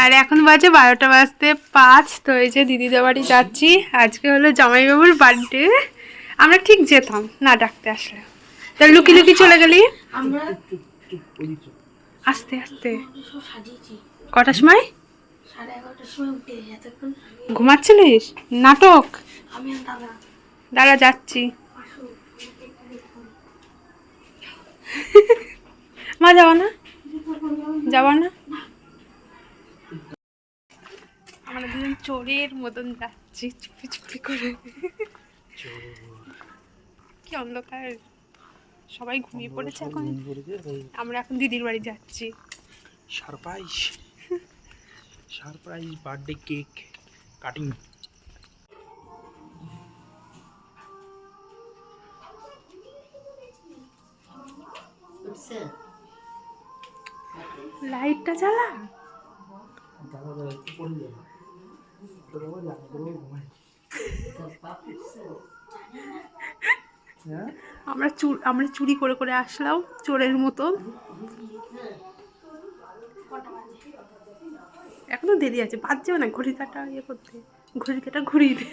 আর এখন বাজে বারোটা বাজতে পাঁচ তো এই যে দিদিদের বাড়ি যাচ্ছি। আজকে হলো জামাইবাবুর বার্থডে আমরা ঠিক যেতাম না ডাকতে আসলে। তা লুকি লুকি চলে গেলি? আস্তে আস্তে। কটার সময়? ঘুমাচ্ছিলিস? নাটক? দাঁড়া যাচ্ছি। মা যাবা না? যাবা না? চোরের মতন যাচ্ছি চুপি চুপি করে। কি অন্ধকার। সবাই ঘুমিয়ে পড়েছে এখন। আমরা এখন দিদির বাড়ি যাচ্ছি। Surprise. Surprise birthday cake cutting. লাইটটা জ্বালা। আমরা চুর আমরা চুরি করে করে আসলাম চোরের মতো। এখনও দেরি আছে বাজছেও না ঘড়ি কাটা ইয়ে করতে ঘড়ি কাটা ঘুরিয়ে দে।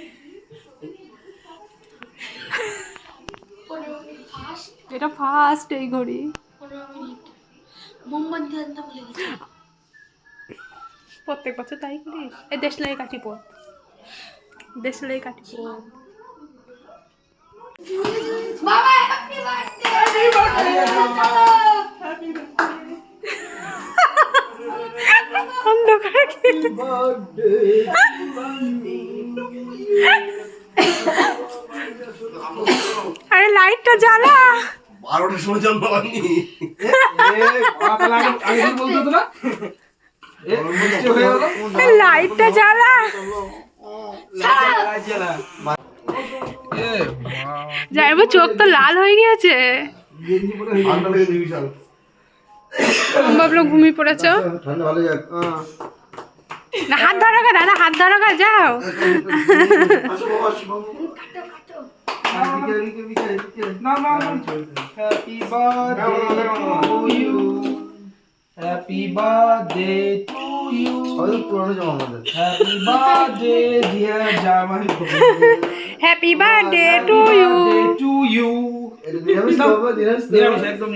এটা ফার্স্ট এই ঘড়ি। মোমবাতি আনতে ভুলে গেছি। প্রত্যেক বছর তাই করিস এই দেশলাই কাটি পর দেশলাই কাটি পর বাবা হ্যাপি বার্থডে অন্ধকার আরে লাইটটা জ্বালা। বারোটার সময় জন্ম হয়নি। লাইটটা জ্বালা। যাই হোক, চোখ তো লাল হয়ে গিয়েছে। ঘুমিয়ে পড়েছ? না হাত ধরা গা দাদা হাত ধরা গা যাও। কাটো happy birthday to you happy birthday to you হয়তো পুরনো জামা আমাদের হ্যাপি বার্থডে ডিয়ার জামাই happy birthday to you to you একদম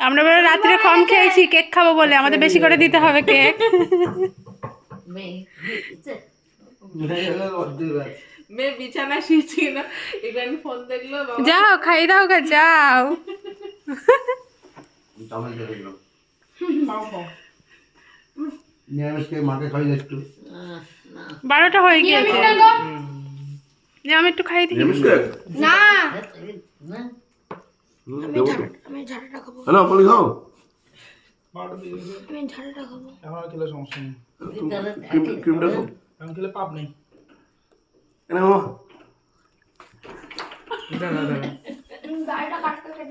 আমরা বলে রাত্রে কম খেয়েছি কেক খাব বলে আমাদের বেশি করে দিতে হবে কেক। মেয়ে বিছানা শুয়েছিল এখানে ফোন দেখল যাও খাই দাও গা যাও। জামাই খেয়ে দিলাম। নিরামিষ খেয়ে মাকে খাই একটু। বারোটা হয়ে গিয়েছে। আমি একটু খাই দিই। না। আমি ঝাড়াটা খাব। হ্যালো পলি খাও। বারোটা বেজে গেছে আমি ঝাড়াটা খাব। এখন আর খেলে সমস্যা নেই। ক্রিমটা খাও। এখন খেলে পাপ নেই। এনে কাটতে কেটে এনে পে করে কেন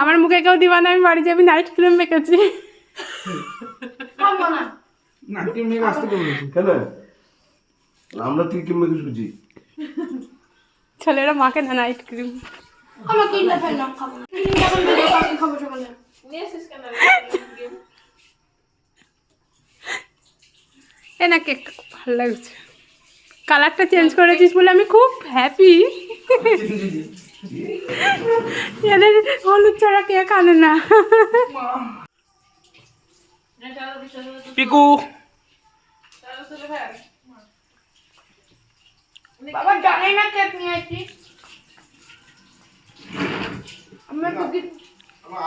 আমার মুখে কেউ দিবা না আমি বাড়ি যাবি নাইট ক্রিম মেখেছি। আমরা তুই বুঝি ছেলেরা মাকে না নাইট ক্রিম আমার কিনতে ফেললাম খাব। না কিনতে যখন দেবো তখন খাব সকালে নিয়ে এসেছিস কেন এ না কেক ভালো লাগছে। কালারটা চেঞ্জ করেছিস বলে আমি খুব হ্যাপি এদের হলুদ ছাড়া আনে না? পিকু। বাবা জানি না কেক নিয়ে আমরা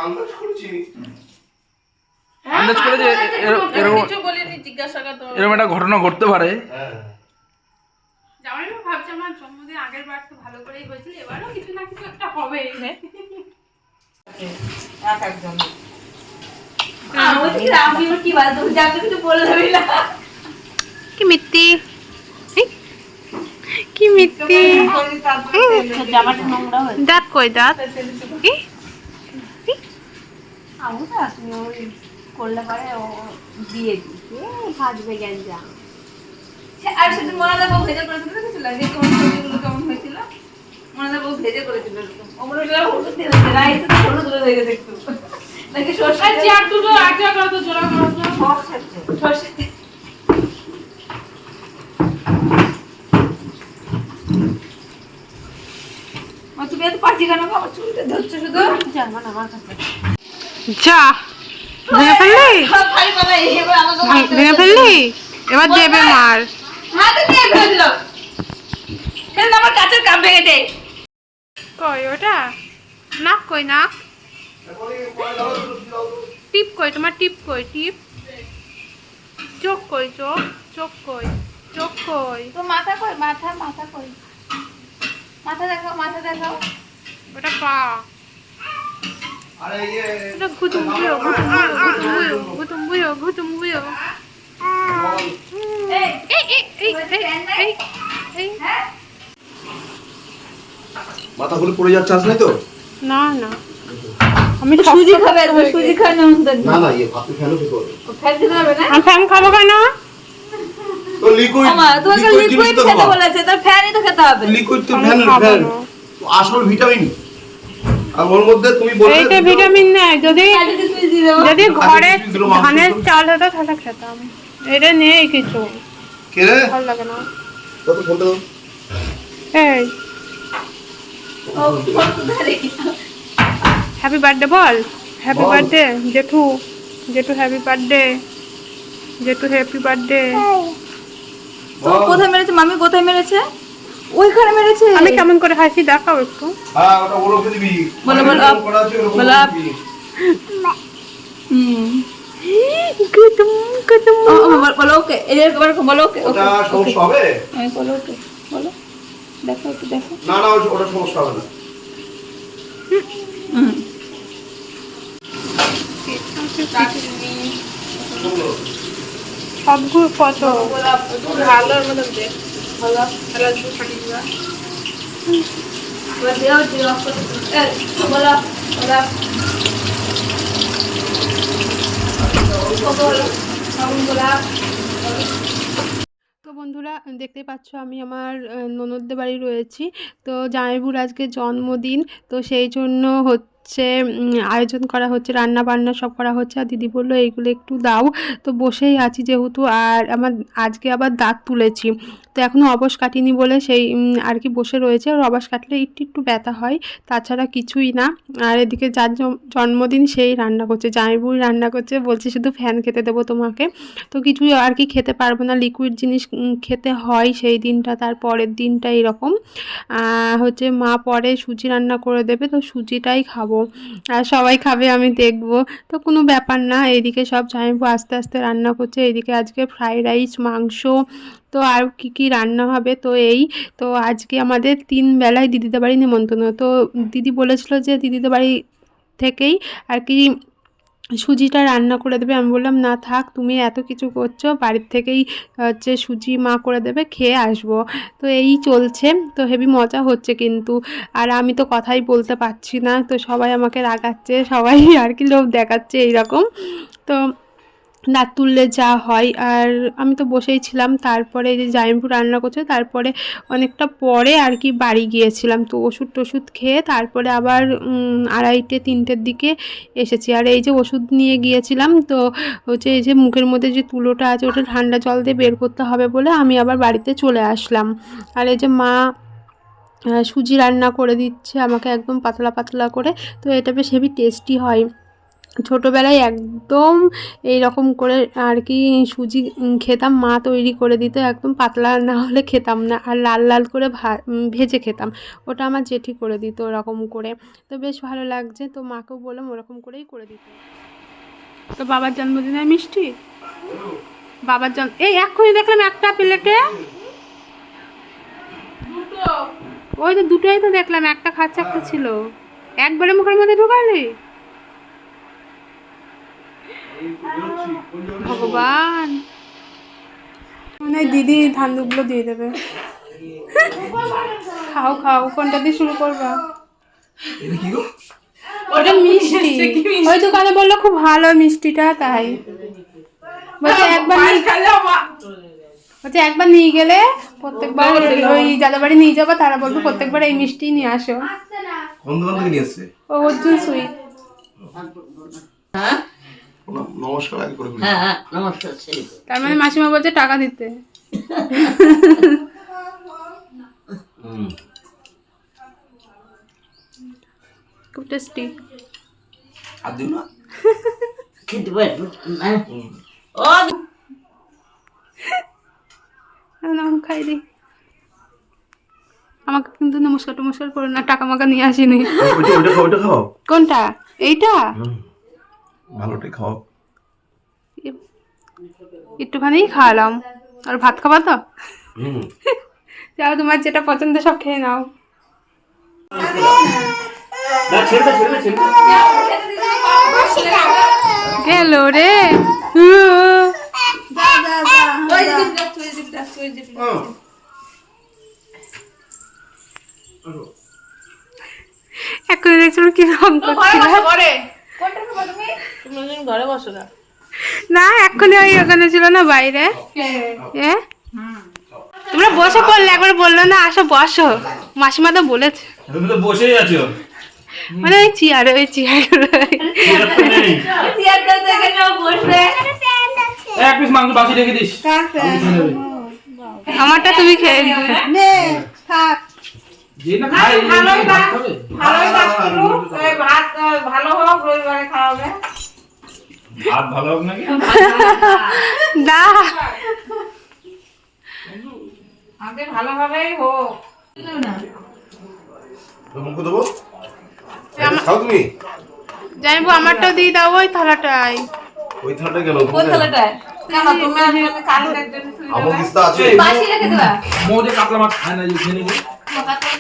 আন্দাজ করছি। আন্দাজ করে যে এরকম এরকম একটা ঘটনা ঘটতে পারে। হ্যাঁ। জামাই ভাবছি আমার জন্মদিন আগের বার তো ভালো করেই হয়েছিল এবারও কিছু না কিছু একটা হবে। এক কি মিত্তি? কি মিত্তি? দাঁত কই দাঁত? ওই করলে পরে ও দিয়ে দিই। ভাজবে গ্যাঞ্জা। আর সেদিন মনে দেখো ভেজা যে ছবিগুলো কেমন হয়েছিল? মনে হয় বউ ভেজে করেছিল এরকম। ওমরা হলুদ দিয়ে দিয়েছে রাইসে তো হলুদ হয়ে গেছে একটু। নাকি সর্ষে চেয়ার দুটো একটা করে তো জোড়া করো তো। সর্ষে সর্ষে। তুমি এত পারছি কেন আমার চুলটা ধরছো শুধু? জানো না আমার কাছে। যা ভেঙে ফেললি? ভারী পালা, এবার আমাকে ভাঙ- মারতে ভেঙে ফেললি? এবার দেবে মার। হাতে দিয়ে ফেলে দিল। ফেলে আমার কাছের কাপ ভেঙে দে কই ওটা? নাক কই নাক? টিপ কই তোমার টিপ কই টিপ? চোখ কই চোখ? চোখ কই চোখ কই? তো মাথা কই? মাথা মাথা কই? মাথা দেখাও মাথা দেখাও। ওটা পা। আরে ইয়ে। ওটা ঘুতুম বুয়ো ঘুতুম বুয়ো ঘুতুম বুয়ো ঘুতুম বুয়ো এই এই এই এই এই এই এই মাথা পড়ে যাচ্ছে আস নাই তো? না না। আমি সুজি খাবে তুমি সুজি খাবে না না না ইয়ে ভাত ফেলো কি করে ফেল দিতে হবে না? আমি ফ্যান খাব কেন? তো লিকুইড আমা তোমাকে লিকুইড খেতে বলেছে তার ফ্যানই তো খেতে হবে। লিকুইড তো ফ্যান ফ্যান। আসল ভিটামিন আর ওর মধ্যে তুমি বললে এইটা ভিটামিন নেই। যদি ঘরে আচ্ছা, মাংস। ধানের চাল হতো তাহলে খেতাম। এটা নেই কিছু। কে রে? ভালো লাগে না। কত ফোনটা দাও। এই। ও ফোন ধরে। হ্যাপি বার্থডে বল। হ্যাপি বার্থডে জেঠু। জেঠু হ্যাপি বার্থডে জেঠু হ্যাপি বার্থডে তো কোথায় মেরেছে? মামি কোথায় মেরেছে? ওইখানে মেরেছে। আমি কেমন করে হাসি দেখাও একটু। হ্যাঁ ওটা ওরফে দিবি বলো, বলো, ওরকম ওরকম বলো, হুম। কুতুম কুতুম ও, ও, বলো- বলো ওকে এই যে বলো বলো ওকে ওকে ওটা সমস্যা হবে আমি বলো ওকে বলো দেখো একটু দেখো না না ওটা- সমস্যা হবে না হুম সবগুলো কত ভালোর মতো দেখ ভালো ভালো দিও দিও বলো বলো তো বন্ধুরা, দেখতে পাচ্ছ আমি আমার ননদদের বাড়ি রয়েছি। তো জামাইবুর আজকে জন্মদিন, তো সেই জন্য হচ্ছে উম, আয়োজন করা হচ্ছে রান্না বান্না সব করা হচ্ছে। আর দিদি বলল এইগুলো একটু দাও। তো বসেই আছি যেহেতু আর আমার আজকে আবার দাঁত তুলেছি। তো এখনও অবশ কাটিনি বলে সেই আর কি বসে রয়েছে। আর অবশ কাটলে একটু একটু ব্যথা হয় তাছাড়া কিছুই না। আর এদিকে যার জন্মদিন সেই রান্না করছে জামাইবুই রান্না করছে বলছে শুধু ফ্যান খেতে দেবো তোমাকে। তো কিছুই আর কি খেতে পারব না লিকুইড জিনিস খেতে হয় সেই দিনটা তার পরের দিনটা এরকম। হচ্ছে মা পরে সুজি রান্না করে দেবে তো সুজিটাই খাব। আর সবাই খাবে, আমি দেখব। তো কোনো ব্যাপার না, এদিকে সব জামাইবু আস্তে আস্তে রান্না করছে। এদিকে আজকে ফ্রাইড রাইস মাংস, তো আর কি কি রান্না হবে? তো এই, তো আজকে আমাদের তিন বেলায় দিদিদের বাড়ি নেমন্তন্ন তো দিদি বলেছিল যে দিদিদের বাড়ি থেকেই আর কি সুজিটা রান্না করে দেবে। আমি বললাম, না থাক, তুমি এত কিছু করছ, বাড়ির থেকেই হচ্ছে সুজি মা করে দেবে, খেয়ে আসব। তো এই চলছে। তো হেভি মজা হচ্ছে কিন্তু। আর আমি তো কথাই বলতে পারছি না। তো সবাই আমাকে রাগাচ্ছে, সবাই আর কি লোভ দেখাচ্ছে এইরকম। তো দাঁত তুললে যা হয়, আর আমি তো বসেই ছিলাম। তারপরে যে জাইমপুর রান্না করছে, তারপরে অনেকটা পরে আর কি বাড়ি গিয়েছিলাম। তো ওষুধ টষুধ খেয়ে তারপরে আবার আড়াইটে, তিনটের দিকে এসেছি। আর এই যে ওষুধ নিয়ে গিয়েছিলাম, তো হচ্ছে এই যে মুখের মধ্যে যে তুলোটা আছে, ওটা ঠান্ডা জল দিয়ে বের করতে হবে বলে আমি আবার বাড়িতে চলে আসলাম। আর এই যে মা সুজি রান্না করে দিচ্ছে আমাকে একদম পাতলা পাতলা করে। তো এটা বেশ হেভি টেস্টি হয়। ছোটোবেলায় একদম এই রকম করে আর কি সুজি খেতাম, মা তৈরি করে দিত, একদম পাতলা না হলে খেতাম না, আর লাল লাল করে ভেজে খেতাম। ওটা আমার জেঠি করে দিত ওরকম করে। তো বেশ ভালো লাগছে, তো মাকেও বললাম ওরকম করেই করে দিত। তো বাবার জন্মদিনে মিষ্টি? বাবার জন্ম এই এক্ষুনি দেখলাম একটা প্লেটে। ওই তো দুটোই তো দেখলাম, একটা খাচ্ছে, একটা ছিল। একবারে মুখের মধ্যে ঢোকালি? ভগবান। মানে দিদি ধান দুগুলো দিয়ে দেবে। খাও খাও কোনটা দিয়ে শুরু করবা? এটা কি গো ওটা মিষ্টি। ওই দোকানে বলল খুব ভালো মিষ্টিটা তাই। বলছে একবার নি- বলছে একবার নিয়ে গেলে প্রত্যেকবার ওই যাদের বাড়ি নিয়ে যাব তারা বলব প্রত্যেকবার এই মিষ্টি নিয়ে আসো। ও অর্জুন সুইট। ন- নমস্কার আগে করে হ্যাঁ হ্যাঁ নমস্কার তার মানে মাসিমা বলছে টাকা দিতে। খুব টেস্টি আর দিও না। খেতে পারব হ্যাঁ। ও নাম খাই দি আমাকে কিন্তু নমস্কার টমস্কার করে না টাকা মাকা নিয়ে আসিনি। কোনটা? এইটা। ভালোটাই খাও একটুখানি খাওয়ালাম। আর ভাত খাবা তো? যাও তোমার যেটা পছন্দ সব খেয়ে নাও। গেল রে। এখন দেখছিলাম কি রকম করছিল ঘরে বসো না। না এক্ষুনি ওই ওখানে ছিল না বাইরে। এ? তোমরা বসে পড়লে একবার বলল না আসো বসো। মাসিমা তো বলেছে। তুমি তো বসেই আছো। মানে ওই চেয়ারে ওই চেয়ারে বসবে। এক পিস মাংস বাকি রেখে দিস। আমারটা তুমি খেয়ে না ভালো হোক রবিবারে খাওয়াবে ভাত ভালো হোক নাকি? না। আগে ভালোভাবেই হোক। তো মুখে দেবো? খাও তুমি? জানব আমারটাও দিয়ে দাও ওই থালাটাই। ওই থালাটা কেন কোন থালাটায়? কেন তুমি আর আমি কালকের জন্য শুয়ে আমার যাবে কিস্তা আছে। এই, বাসি রেখে দেবা? মৌ যে কাতলা মাছ খায় না যে খেয়ে নিবি।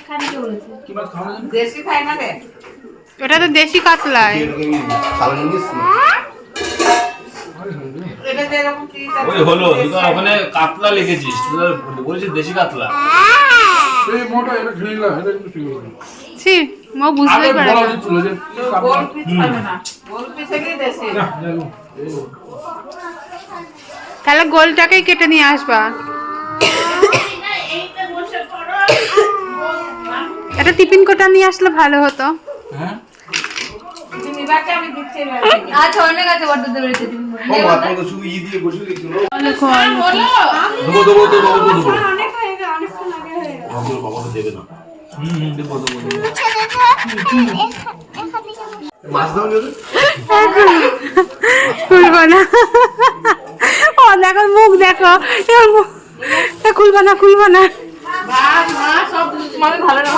খানিকে বলেছে? কি মাছ খাওয়া না দেশি খাই না রে ওটা তো দেশি কাতলায় ওই হলো তুই তো ওখানে কাতলা লিখেছিস তুই বলেছিস দেশি কাতলা। এই মোটা এটা খেয়ে এটা কিন্তু ঠিক ছি মো পারে না। না। কি দেশি? তাহলে গোলটাকেই কেটে নিয়ে আসবা। একটা টিফিন কোটা নিয়ে আসলে ভালো হতো। হ্যাঁ তুমি নিবাকে আমি দিচ্ছি এবারে আচ্ছা অনেক আছে বড্ড দেবো না। খুলবো ও দেখো মুখ দেখো। খুলবো না খুলবো না। মানে ভালো না